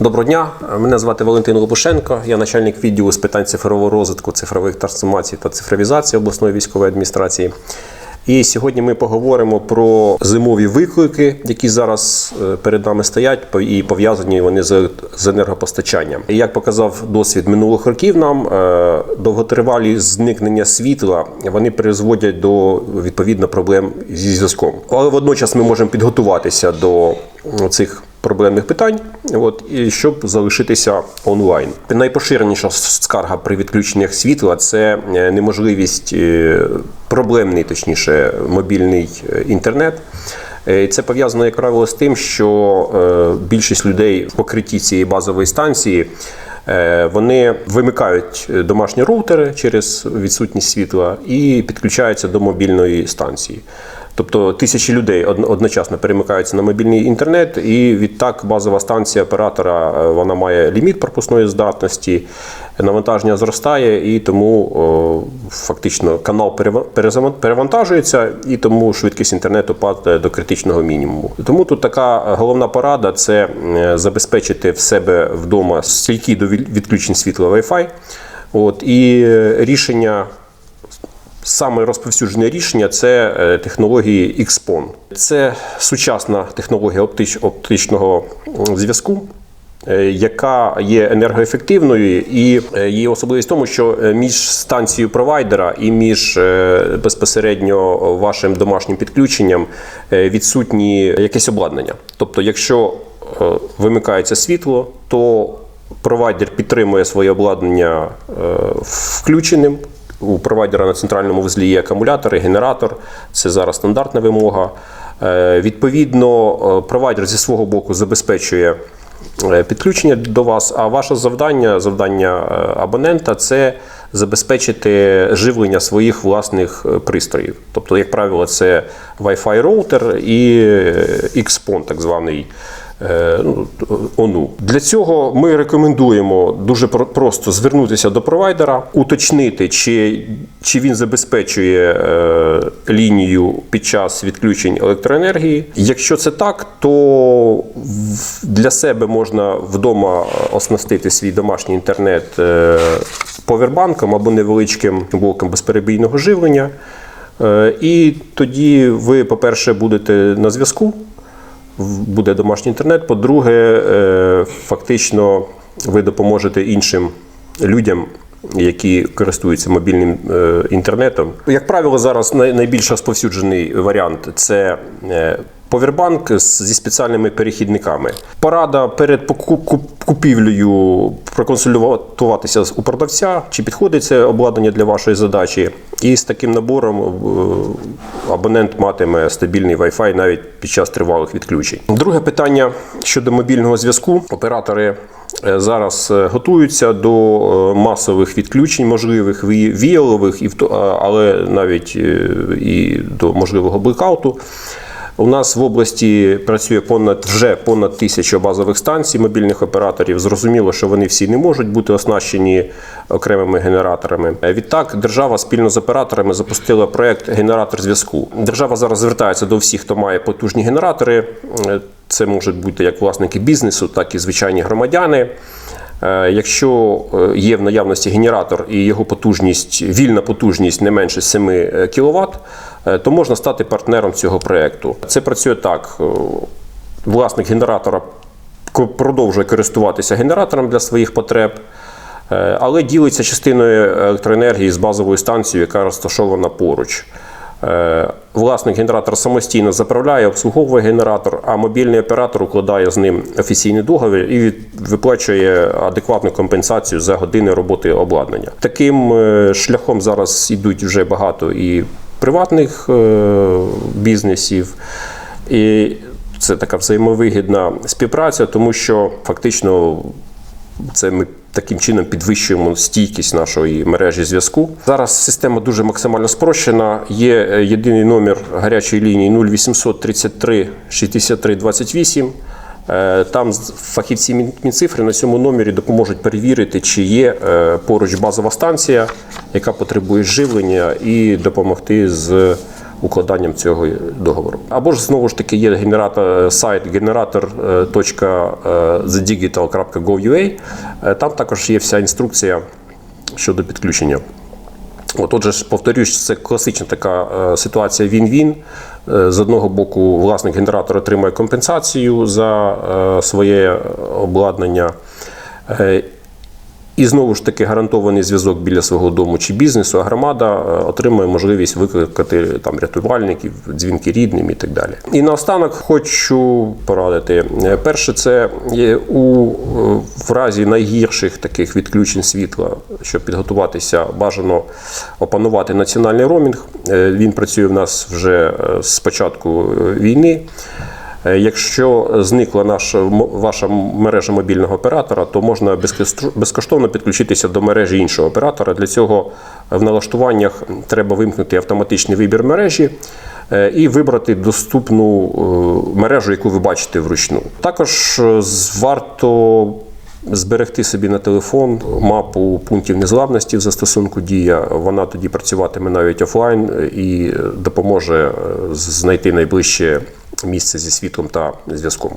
Доброго дня, мене звати Валентин Лопушенко. Я начальник відділу з питань цифрового розвитку, цифрових трансформацій та цифровізації обласної військової адміністрації. І сьогодні ми поговоримо про зимові виклики, які зараз е, перед нами стоять, і пов'язані вони з енергопостачанням. І як показав досвід минулих років, нам е, довготривалі зникнення світла вони призводять до відповідно проблем зі зв'язком. Але водночас ми можемо підготуватися до цих проблемних питань, от і щоб залишитися онлайн. Найпоширеніша скарга при відключеннях світла це е, неможливість е, проблемний, точніше, мобільний е, інтернет. Це пов'язано, як правило, з тим, що більшість людей в покритті цієї базової станції. Вони вимикають домашні роутери через відсутність світла і підключаються до мобільної станції. Тобто тисячі людей од- одночасно перемикаються на мобільний інтернет, і відтак базова станція оператора е, вона має ліміт пропускної здатності, навантаження зростає, і тому фактично канал перева- перевантажується, і тому швидкість інтернету падає до критичного мінімуму. Тому тут така головна порада це е, забезпечити в себе вдома стійкі до від- відключень світла Wi-Fi. От, і е, рішення Саме розповсюджене рішення це е, технології XPON. Це сучасна технологія оптич, оптичного зв'язку, е, яка є енергоефективною, і е, її особливість в тому, що між станцією провайдера і між безпосередньо вашим домашнім підключенням відсутні якесь обладнання. Тобто, якщо вимикається світло, то провайдер підтримує своє обладнання включеним. У провайдера на центральному вузлі є акумулятор і генератор. Це зараз стандартна вимога. Е, Відповідно, е, провайдер зі свого боку забезпечує е, підключення до вас, а ваше завдання, завдання абонента це забезпечити живлення своїх власних пристроїв. Тобто, як правило, це Wi-Fi роутер і XPON, так званий. Е, ну, ОНУ. Для цього ми рекомендуємо дуже про- просто звернутися до провайдера, уточнити, чи, чи він забезпечує е, лінію під час відключень електроенергії. Якщо це так, то для себе можна вдома оснастити свій домашній інтернет е, повербанком або невеличким блоком безперебійного живлення. І тоді ви, по-перше, будете на зв'язку буде домашній інтернет. По-друге, е, фактично ви допоможете іншим людям. Які користуються мобільним е, інтернетом, як правило, зараз най- найбільш розповсюджений варіант це е, повербанк зі спеціальними перехідниками. Порада перед купівлею проконсультуватися у продавця, чи підходить це обладнання для вашої задачі. І з таким набором е, абонент матиме стабільний Wi-Fi навіть під час тривалих відключень. Друге питання щодо мобільного зв'язку. Оператори е, зараз е, готуються до масових відключень, можливих віялових, але навіть і до можливого блекауту. У нас в області працює понад вже понад тисячу базових станцій мобільних операторів. Зрозуміло, що вони всі не можуть бути оснащені окремими генераторами. Е, Відтак, держава спільно з операторами запустила проект генератор зв'язку. Держава зараз звертається до всіх, хто має потужні генератори. Е, Це можуть бути як власники бізнесу, так і звичайні громадяни. Е, Якщо е, є в наявності генератор і його потужність, вільна потужність не менше 7 кВт, то можна стати партнером цього проєкту. Це працює так. е, Власник генератора продовжує користуватися генератором для своїх потреб, е, але ділиться частиною електроенергії з базовою станцією, яка розташована поруч. Е, Власник генератора самостійно заправляє, обслуговує генератор, а мобільний оператор укладає з ним офіційний договір і виплачує адекватну компенсацію за години роботи обладнання. Таким е, шляхом зараз йдуть вже багато і приватних е, бізнесів. І це така взаємовигідна співпраця, тому що фактично це ми таким чином підвищуємо стійкість нашої мережі зв'язку. Зараз система дуже максимально спрощена. Є е, єдиний номер гарячої лінії 0800 33 63 28. Е, Там фахівці Мінцифри на цьому номері допоможуть перевірити, чи є е, поруч базова станція, яка потребує живлення, і допомогти з укладанням цього договору. Або ж знову ж таки є генератор сайт е, generator.thedigital.gov.ua. Е, Там також є вся інструкція щодо підключення. От, отже, повторюсь, це класична така е, ситуація він-він. Е, З одного боку, власник генератора отримає компенсацію за е, своє обладнання. І знову ж таки гарантований зв'язок біля свого дому чи бізнесу, а громада е, отримує можливість викликати там рятувальників, дзвінки рідним і так далі. І наостанок хочу порадити. Перше, це у е, в разі найгірших таких відключень світла, щоб підготуватися, бажано опанувати національний роумінг. Е, Він працює в нас вже з початку війни. Е, Якщо зникла наша ваша мережа мобільного оператора, то можна безкоштовно підключитися до мережі іншого оператора. Для цього в налаштуваннях треба вимкнути автоматичний вибір мережі е, і вибрати доступну е, мережу, яку ви бачите вручну. Також варто зберегти собі на телефон мапу пунктів незламності в застосунку Дія. Вона тоді працюватиме навіть офлайн і допоможе знайти найближче місце зі світом та зв'язком.